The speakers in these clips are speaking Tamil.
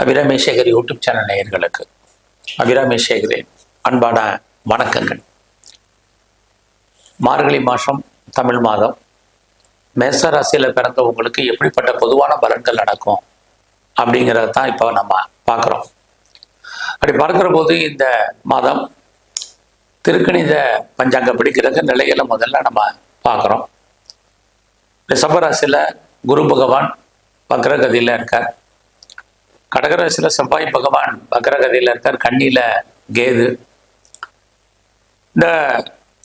அபிராமி சேகர் யூடியூப் சேனல் நேயர்களுக்கு அபிராமி சேகரின் அன்பான வணக்கங்கள். மார்கழி மாதம் தமிழ் மாதம். மேச ராசியில் பிறந்தவங்களுக்கு எப்படிப்பட்ட பொதுவான பலன்கள் நடக்கும் அப்படிங்கிறத தான் இப்போ நம்ம பார்க்குறோம். அப்படி பார்க்குற போது இந்த மாதம் திருக்கணித பஞ்சாங்கப்படி கிரக நிலைகளை முதல்ல நம்ம பார்க்குறோம். ரிஷபராசியில் குரு பகவான் வக்ரகதியில் இருக்கார். கடகராசியில் செவ்வாய் பகவான் வக்ரகதியில் இருக்கார். கண்ணியில் கேது. இந்த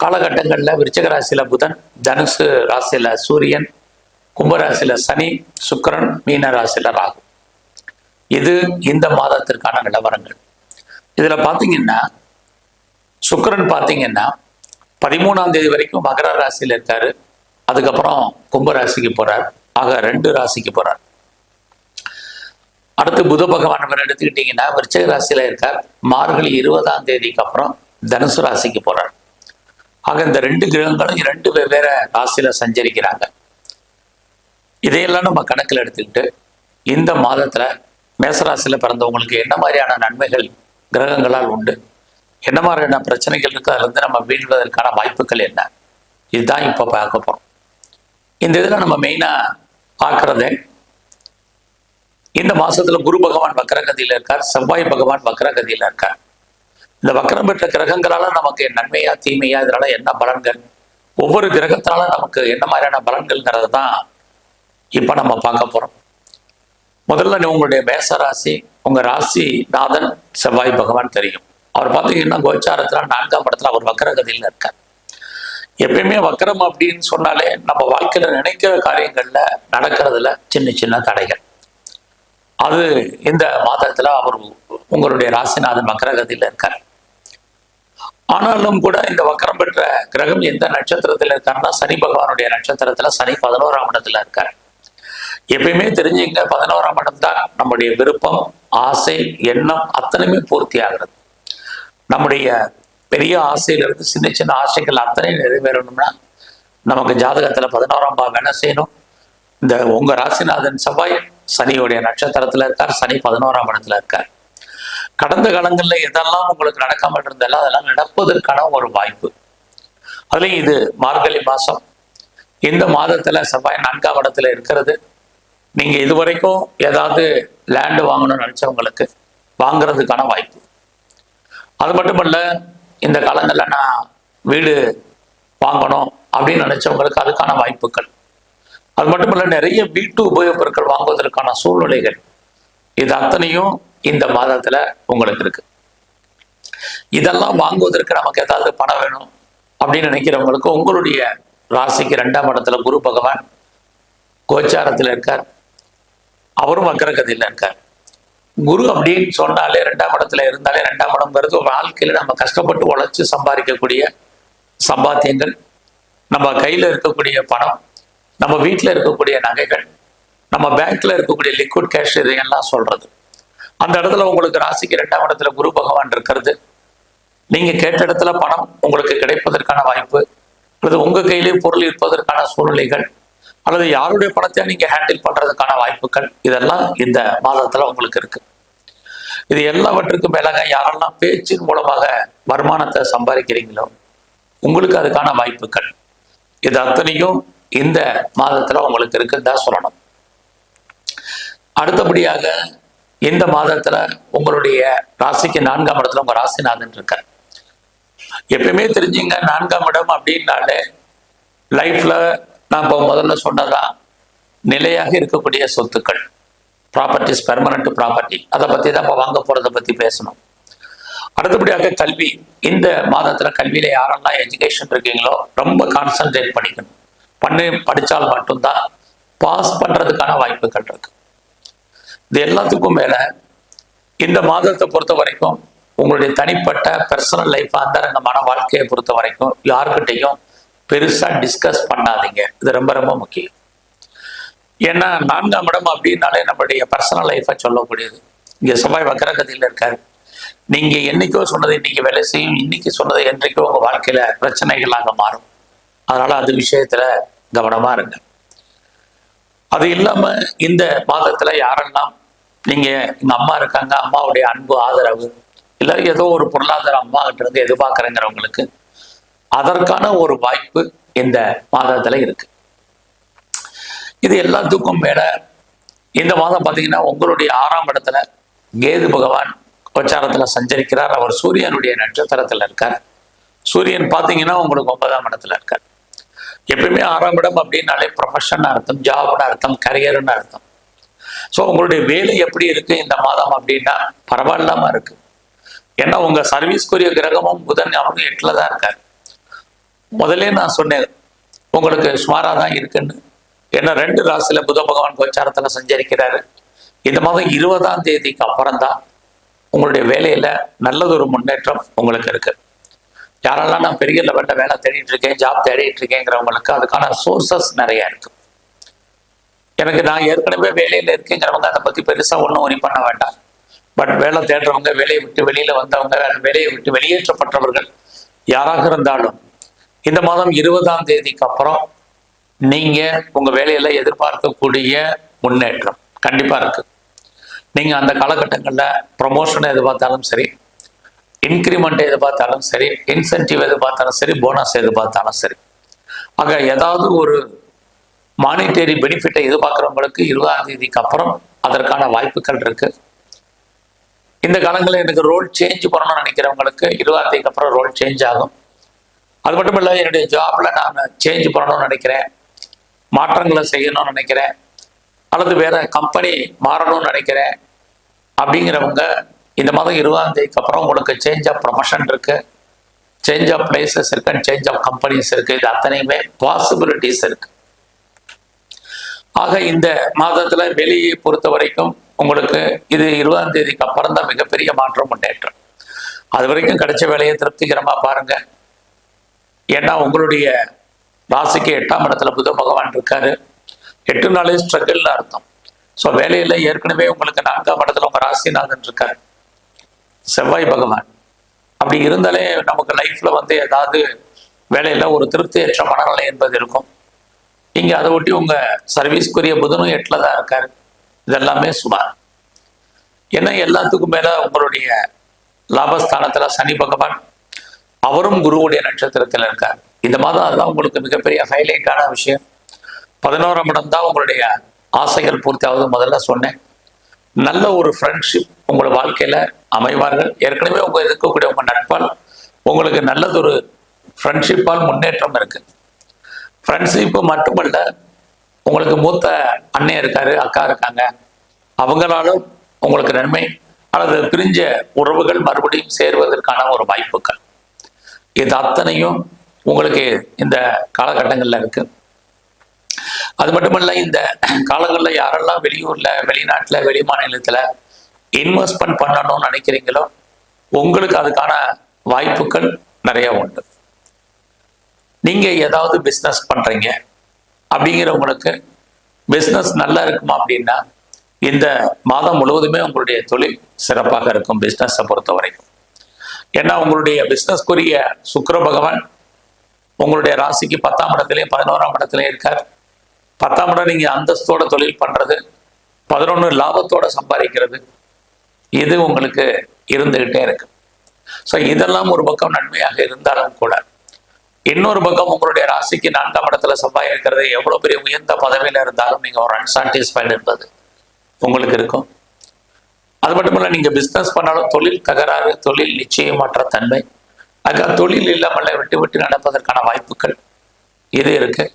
காலகட்டங்களில் விருச்சக ராசியில் புதன் தனுசு ராசியில் சூரியன் கும்பராசியில் சனி சுக்கரன் மீன ராசியில் ராகு. இது இந்த மாதத்திற்கான நிலவரங்கள். இதில் பார்த்தீங்கன்னா சுக்கரன் பார்த்தீங்கன்னா பதிமூணாம் தேதி வரைக்கும் மகர ராசியில் இருக்காரு. அதுக்கப்புறம் கும்பராசிக்கு போகிறார் ஆக ரெண்டு ராசிக்கு போகிறார் அடுத்து புத பகவான் அவர் எடுத்துக்கிட்டீங்கன்னா விருச்சக ராசியில இருக்கார். மார்கழி இருபதாம் தேதிக்கு அப்புறம் தனுசு ராசிக்கு போறார். ஆக இந்த ரெண்டு கிரகங்களும் இரண்டு வெவ்வேறு ராசியில சஞ்சரிக்கிறாங்க. இதையெல்லாம் நம்ம கணக்கில் எடுத்துக்கிட்டு இந்த மாதத்துல மேசராசியில பிறந்தவங்களுக்கு என்ன மாதிரியான நன்மைகள் கிரகங்களால் உண்டு? என்ன மாதிரியான பிரச்சனைகள் இருக்கு? அதுல இருந்து நம்ம வீழ்வதற்கான வாய்ப்புகள் என்ன? இதுதான் இப்போ பார்க்க போறோம். இந்த இதில் நம்ம மெயினாக பார்க்கறதே இந்த மாசத்துல குரு பகவான் வக்கரகதியில இருக்கார் செவ்வாய் பகவான் வக்கரகதியில இருக்கார். இந்த வக்கரம் பெற்ற கிரகங்களால நமக்கு நன்மையா தீமையா இதனால என்ன பலன்கள்? ஒவ்வொரு கிரகத்தினால நமக்கு என்ன மாதிரியான பலன்கள்ங்கிறது தான் இப்ப நம்ம பார்க்க போறோம். முதல்ல நீ உங்களுடைய மேச ராசி உங்க ராசி நாதன் செவ்வாய் பகவான் தெரியும். அவர் பார்த்தீங்கன்னா கோச்சாரத்துல நான்காம் இடத்துல அவர் வக்கரகதியில் இருக்கார். எப்பயுமே வக்கரம் அப்படின்னு சொன்னாலே நம்ம வாழ்க்கையில நினைக்கிற காரியங்கள்ல நடக்கிறதுல சின்ன சின்ன தடைகள். அது இந்த மாதத்துல அவர் உங்களுடைய ராசிநாதன் வக்கரகதியில் இருக்கார். ஆனாலும் கூட இந்த வக்கரம் பெற்ற கிரகம் எந்த நட்சத்திரத்துல இருக்காருன்னா சனி பகவானுடைய நட்சத்திரத்துல சனி பதினோராம் இடத்துல இருக்கார். எப்பயுமே தெரிஞ்சுங்க பதினோராம் இடம் தான் நம்முடைய விருப்பம் ஆசை எண்ணம் அத்தனையுமே பூர்த்தி ஆகிறது. நம்முடைய பெரிய ஆசையிலிருந்து சின்ன சின்ன ஆசைகள் அத்தனை நிறைவேறணும்னா நமக்கு ஜாதகத்துல பதினோராம் பாவம் என்ன செய்யணும்? இந்த உங்க ராசிநாதன் செவ்வாய் சனியுடைய நட்சத்திரத்துல இருக்கார் சனி பதினோராம் இடத்துல இருக்கார். கடந்த காலங்கள்ல எதெல்லாம் உங்களுக்கு நடக்காமல் இருந்தாலும் அதெல்லாம் நடப்பதற்கான ஒரு வாய்ப்பு. அதுலயும் இது மார்கழி மாசம். இந்த மாதத்துல செவ்வாய் நான்காம் இடத்துல இருக்கிறது. நீங்க இதுவரைக்கும் ஏதாவது லேண்டு வாங்கணும்னு நினைச்சவங்களுக்கு வாங்குறதுக்கான வாய்ப்பு. அது மட்டுமல்ல இந்த காலங்களில் நான் வீடு வாங்கணும் அப்படின்னு நினைச்சவங்களுக்கு அதுக்கான வாய்ப்புகள். அது மட்டுமல்ல நிறைய வீட்டு உபயோகப் பொருட்கள் வாங்குவதற்கான சூழ்நிலைகள் இது அத்தனையும் இந்த மாதத்துல உங்களுக்கு இருக்கு. இதெல்லாம் வாங்குவதற்கு நமக்கு ஏதாவது பணம் வேணும் அப்படின்னு நினைக்கிறவங்களுக்கு உங்களுடைய ராசிக்கு ரெண்டாம் இடத்துல குரு பகவான் கோச்சாரத்தில் இருக்கார். அவரும் வக்கரகதியில் இருக்கார். குரு அப்படின்னு சொன்னாலே ரெண்டாம் இடத்துல இருந்தாலே ரெண்டாம் இடம்ங்கிறது ஒரு நம்ம கஷ்டப்பட்டு உழைச்சி சம்பாதிக்கக்கூடிய சம்பாத்தியங்கள் நம்ம கையில் இருக்கக்கூடிய பணம் நம்ம வீட்டில் இருக்கக்கூடிய நகைகள் நம்ம பேங்க்ல இருக்கக்கூடிய லிக்விட் கேஷ் இதையெல்லாம் சொல்றது. அந்த இடத்துல உங்களுக்கு ராசிக்கு இரண்டாம் இடத்துல குரு பகவான் இருக்கிறது. நீங்க கேட்ட இடத்துல பணம் உங்களுக்கு கிடைப்பதற்கான வாய்ப்பு அல்லது உங்க கையிலேயே பொருள் இருப்பதற்கான சூழ்நிலைகள் அல்லது யாருடைய பணத்தை நீங்க ஹேண்டில் பண்றதுக்கான வாய்ப்புகள் இதெல்லாம் இந்த மாதத்துல உங்களுக்கு இருக்கு. இது எல்லாவற்றுக்கும் மேலாக யாரெல்லாம் பேச்சின் மூலமாக வருமானத்தை சம்பாதிக்கிறீங்களோ உங்களுக்கு அதுக்கான வாய்ப்புகள். இது அத்தனையும் இந்த மாதத்துல உங்களுக்கு இருக்குன்னு தான் சொல்லணும். அடுத்தபடியாக இந்த மாதத்துல உங்களுடைய ராசிக்கு நான்காம் இடத்துல உங்க ராசிநாதன் இருக்க எப்பயுமே தெரிஞ்சுங்க நான்காம் இடம் அப்படின்னாலே லைஃப்ல நான் இப்போ முதல்ல சொன்னதா நிலையாக இருக்கக்கூடிய சொத்துக்கள் ப்ராப்பர்ட்டிஸ் பெர்மனன்ட் ப்ராப்பர்ட்டி அதை பற்றி தான் இப்போ வாங்க போகிறத பற்றி பேசணும். அடுத்தபடியாக கல்வி இந்த மாதத்தில் கல்வியில் யாரெல்லாம் எஜுகேஷன் இருக்கீங்களோ ரொம்ப கான்சன்ட்ரேட் பண்ணிக்கணும். பண்ணி படித்தால் மட்டும்தான் பாஸ் பண்ணுறதுக்கான வாய்ப்புகள் இருக்கு. இது எல்லாத்துக்கும் மேலே இந்த மாதத்தை பொறுத்த வரைக்கும் உங்களுடைய தனிப்பட்ட பர்சனல் லைஃப் அந்த மன வாழ்க்கையை பொறுத்த வரைக்கும் யாருக்கிட்டையும் பெருசா டிஸ்கஸ் பண்ணாதீங்க. இது ரொம்ப ரொம்ப முக்கியம். ஏன்னா நான்காம் இடம் அப்படின்னாலே நம்மளுடைய பர்சனல் லைஃபை சொல்லக்கூடியது. இங்க செவ்வாய் வக்கரகதியில் இருக்காரு. நீங்க என்னைக்கோ சொன்னதை இன்னைக்கு வேலை செய்யும் இன்னைக்கு சொன்னதை என்றைக்கோ உங்க வாழ்க்கையில பிரச்சனைகளாக மாறும். அதனால அது விஷயத்துல கவனமா இருங்க. அது இல்லாம இந்த மாதத்துல யாரெல்லாம் நீங்க எங்க அம்மா இருக்காங்க அம்மாவுடைய அன்பு ஆதரவு இல்லை ஏதோ ஒரு பொருளாதார அம்மா கிட்ட இருந்து எதிர்பார்க்குறேங்கிறவங்களுக்கு அதற்கான ஒரு வாய்ப்பு இந்த மாதத்துல இருக்கு. இது எல்லாத்துக்கும் மேல இந்த மாதம் பார்த்தீங்கன்னா உங்களுடைய ஆறாம் இடத்துல கேது பகவான் பிரச்சாரத்துல சஞ்சரிக்கிறார். அவர் சூரியனுடைய நட்சத்திரத்துல இருக்கார். சூரியன் பார்த்தீங்கன்னா உங்களுக்கு ஒன்பதாம் இடத்துல இருக்கார். எப்பயுமே ஆறாம் இடம் அப்படின்னாலே ப்ரொஃபஷன் அர்த்தம் ஜாப்னு அர்த்தம் கரியர்னு அர்த்தம். ஸோ உங்களுடைய வேலை எப்படி இருக்கு இந்த மாதம் அப்படின்னா பரவாயில்லாம இருக்கு. ஏன்னா உங்க சர்வீஸ்க்குரிய கிரகமும் புதன் அவங்க எட்டில் தான் இருக்காரு. முதலே நான் சொன்னேன் உங்களுக்கு சுமாராக தான் இருக்குன்னு. ஏன்னா ரெண்டு ராசியில புத பகவான் கோச்சாரத்தில் சஞ்சரிக்கிறாரு. இந்த மாதம் இருபதாம் தேதிக்கு அப்புறம் தான் உங்களுடைய வேலையில நல்லதொரு முன்னேற்றம் உங்களுக்கு இருக்குது யாரெல்லாம் நான் பெரிய லெவலில் வேலை தேடிட்டு இருக்கேன் ஜாப் தேடிட்டு இருக்கேங்கிறவங்களுக்கு அதுக்கான சோர்சஸ் நிறைய இருக்கு. எனக்கு நான் ஏற்கனவே வேலையில இருக்கேங்கிறவங்க அதை பத்தி பெருசா ஒன்றும் ஒரி பண்ண வேண்டாம். பட் வேலை தேடுறவங்க வேலையை விட்டு வெளியில வந்தவங்க வேலையை விட்டு வெளியேற்றப்பட்டவர்கள் யாராக இருந்தாலும் இந்த மாதம் இருபதாம் தேதிக்கு அப்புறம் நீங்க உங்க வேலையில எதிர்பார்க்கக்கூடிய முன்னேற்றம் கண்டிப்பா இருக்கு. நீங்க அந்த காலகட்டங்களில் ப்ரொமோஷன் எதிர்பார்த்தாலும் சரி இன்க்ரிமெண்ட் எதிர்பார்த்தாலும் சரி இன்சென்டிவ் எதிர்பார்த்தாலும் சரி போனஸ் எதிர்பார்த்தாலும் சரி. ஆக ஏதாவது ஒரு மானிட்டரி பெனிஃபிட்டை எதிர்பார்க்குறவங்களுக்கு இருபதாம் தேதிக்கு அப்புறம் அதற்கான வாய்ப்புகள் இருக்கு. இந்த காலங்களில் எனக்கு ரோல் சேஞ்ச் பண்ணணும்னு நினைக்கிறவங்களுக்கு இருபதாம் தேதிக்கு அப்புறம் ரோல் சேஞ்ச் ஆகும். அது மட்டும் இல்லை என்னுடைய ஜாப்ல நான் சேஞ்ச் பண்ணணும்னு நினைக்கிறேன். மாற்றங்களை செய்யணும்னு நினைக்கிறேன். அல்லது வேற கம்பெனி மாறணும்னு நினைக்கிறேன். அப்படிங்கிறவங்க இந்த மாதம் இருபதாம் தேதிக்கு அப்புறம் உங்களுக்கு சேஞ்ச் ஆஃப் ப்ரொமோஷன் இருக்கு. சேஞ்ச் ஆஃப் பிளேசஸ் இருக்கு அண்ட் சேஞ்ச் ஆஃப் கம்பெனிஸ் இருக்கு. இது அத்தனையுமே பாசிபிலிட்டிஸ் இருக்கு. ஆக இந்த மாதத்துல வெளியே பொறுத்த வரைக்கும் உங்களுக்கு இது இருபதாம் தேதிக்கு அப்புறம் தான் மிகப்பெரிய மாற்றம் முன்னேற்றம். அது வரைக்கும் கிடைச்ச வேலையை திருப்திகரமா பாருங்க. ஏன்னா உங்களுடைய ராசிக்கு எட்டாம் இடத்துல புத பகவான் இருக்காரு. எட்டு நாளே ஸ்ட்ரகிள்னு அர்த்தம். ஸோ வேலையில ஏற்கனவே உங்களுக்கு நான்காம் இடத்துல உங்க ராசிநாதன் இருக்காரு. செவ்வாய் பகவான். அப்படி இருந்தாலே நமக்கு லைஃப்ல வந்து ஏதாவது வேலையில ஒரு திருப்தியற்ற மனநிலை என்பது இருக்கும். இங்க அதை ஒட்டி உங்க சர்வீஸ்க்குரிய புதனும் எட்டுல தான் இருக்காரு. இதெல்லாமே சுமார். ஏன்னா எல்லாத்துக்கும் மேல உங்களுடைய லாபஸ்தானத்துல சனி பகவான் அவரும் குருவுடைய நட்சத்திரத்தில் இருக்கார். இந்த மாதம் அதுதான் உங்களுக்கு மிகப்பெரிய ஹைலைட்டான விஷயம். பதினோராம் இடம் தான் உங்களுடைய ஆசைகள் பூர்த்தியாவது முதல்ல சொன்னேன். நல்ல ஒரு ஃப்ரெண்ட்ஷிப் உங்களோட வாழ்க்கையில அமைவார்கள். ஏற்கனவே உங்க இருக்கக்கூடிய உங்க நட்பால் உங்களுக்கு நல்லதொரு ஃப்ரெண்ட்ஷிப்பால் முன்னேற்றம் இருக்கு. ஃப்ரெண்ட்ஷிப்பு மட்டுமல்ல உங்களுக்கு மூத்த அண்ணன் இருக்காரு அக்கா இருக்காங்க. அவங்களாலும் உங்களுக்கு நன்மை அல்லது பிரிஞ்ச உறவுகள் மறுபடியும் சேருவதற்கான ஒரு வாய்ப்புகள். இது அத்தனையும் உங்களுக்கு இந்த காலகட்டங்களில் இருக்குது அது மட்டுமல்ல இந்த காலங்களில் யாரெல்லாம் வெளியூர்ல வெளிநாட்டுல வெளி மாநிலத்துல இன்வெஸ்ட்மெண்ட் பண்ணணும்னு நினைக்கிறீங்களோ உங்களுக்கு அதுக்கான வாய்ப்புகள் நிறைய உண்டு. நீங்க ஏதாவது பிஸ்னஸ் பண்றீங்க அப்படிங்கிறவங்களுக்கு பிஸ்னஸ் நல்லா இருக்குமா அப்படின்னா இந்த மாதம் முழுவதுமே உங்களுடைய தொழில் சிறப்பாக இருக்கும் பிஸ்னஸை பொறுத்த வரைக்கும் ஏன்னா உங்களுடைய பிஸ்னஸ்க்குரிய சுக்கர பகவான் உங்களுடைய ராசிக்கு பத்தாம் இடத்துலையும் பதினோராம் இடத்துலையும் இருக்கார். பத்தாம் இடம் நீங்கள் அந்தஸ்தோட தொழில் பண்ணுறது பதினொன்று லாபத்தோட சம்பாதிக்கிறது இது உங்களுக்கு இருந்துகிட்டே இருக்கு. ஸோ இதெல்லாம் ஒரு பக்கம் நன்மையாக இருந்தாலும் கூட இன்னொரு பக்கம் உங்களுடைய ராசிக்கு நான்காம் இடத்துல செவ்வாய் இருக்கிறது எவ்வளோ பெரிய உயர்ந்த பதவியில இருந்தாலும் நீங்கள் ஒரு அன்சாட்டிஸ்ஃபைடு இருப்பது உங்களுக்கு இருக்கும். அது மட்டும் இல்லை நீங்கள் பிஸ்னஸ் பண்ணாலும் தொழில் தகராறு தொழில் நிச்சயமற்ற தன்மை அதுக்காக தொழில் இல்லாமல் விட்டு விட்டு நடப்பதற்கான வாய்ப்புகள் இது இருக்குது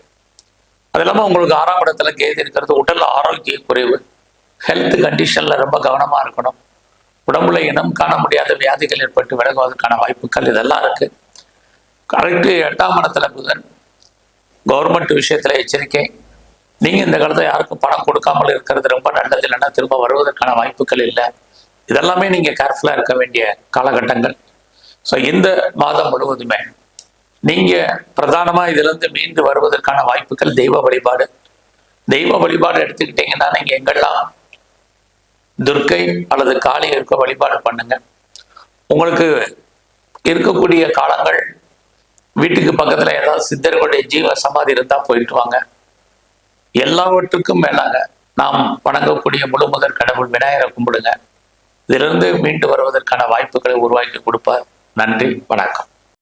அது இல்லாமல் உங்களுக்கு ஆறாம் இடத்துல கேது இருக்கிறது உடல் ஆரோக்கிய குறைவு. ஹெல்த் கண்டிஷனில் ரொம்ப கவனமாக இருக்கணும். உடம்புல இனம் காண முடியாத வியாதிகள் ஏற்பட்டு விலகுவதற்கான வாய்ப்புகள் இதெல்லாம் இருக்குது கரெக்டு எட்டாம் இடத்துல புதன் கவர்மெண்ட் விஷயத்தில் எச்சரிக்கை. நீங்கள் இந்த காலத்தில் யாருக்கும் பணம் கொடுக்காமல் இருக்கிறது ரொம்ப நல்லது இல்லைன்னா திரும்ப வருவதற்கான வாய்ப்புகள் இல்லை. இதெல்லாமே நீங்கள் கேர்ஃபுல்லாக இருக்க வேண்டிய காலகட்டங்கள். ஸோ இந்த மாதம் முழுவதுமே நீங்க பிரதானமா இதுல இருந்து மீண்டு வருவதற்கான வாய்ப்புகள் தெய்வ வழிபாடு. தெய்வ வழிபாடு எடுத்துக்கிட்டீங்கன்னா நீங்க எங்கெல்லாம் துர்க்கை அல்லது காளி இருக்க வழிபாடு பண்ணுங்க. உங்களுக்கு இருக்கக்கூடிய காலங்கள் வீட்டுக்கு பக்கத்துல ஏதாவது சித்தர்களுடைய ஜீவ சமாதி இருந்தா போயிட்டு வாங்க. எல்லாவற்றுக்கும் மேலாக நாம் வணங்கக்கூடிய முழுமுதற் கடவுள் விநாயகரை கும்பிடுங்க. இதிலிருந்து மீண்டு வருவதற்கான வாய்ப்புகளை உருவாக்கி கொடுப்பார். நன்றி வணக்கம்.